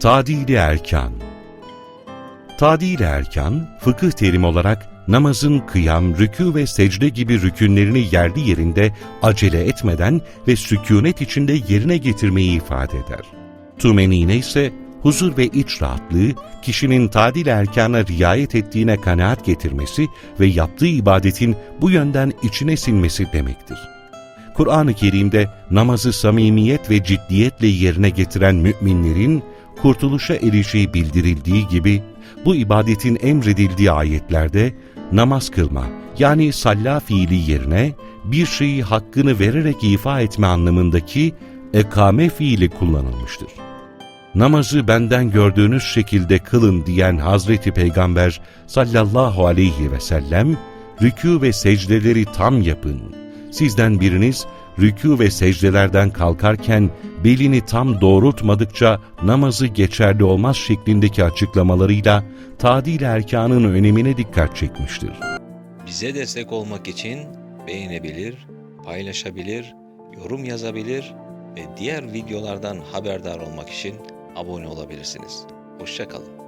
Tadili erkan Tadili erkan, fıkıh terim olarak namazın kıyam, rükû ve secde gibi rükünlerini yerli yerinde acele etmeden ve sükunet içinde yerine getirmeyi ifade eder. Tumenine ise huzur ve iç rahatlığı, kişinin tadil erkana riayet ettiğine kanaat getirmesi ve yaptığı ibadetin bu yönden içine sinmesi demektir. Kur'an-ı Kerim'de namazı samimiyet ve ciddiyetle yerine getiren müminlerin kurtuluşa erişiği bildirildiği gibi, bu ibadetin emredildiği ayetlerde namaz kılma yani salla fiili yerine bir şeyi hakkını vererek ifa etme anlamındaki ekame fiili kullanılmıştır. Namazı benden gördüğünüz şekilde kılın diyen Hazreti Peygamber sallallahu aleyhi ve sellem, rükû ve secdeleri tam yapın. Sizden biriniz rükû ve secdelerden kalkarken belini tam doğrultmadıkça namazı geçerli olmaz şeklindeki açıklamalarıyla tadil erkanın önemine dikkat çekmiştir. Bize destek olmak için beğenebilir, paylaşabilir, yorum yazabilir ve diğer videolardan haberdar olmak için abone olabilirsiniz. Hoşçakalın.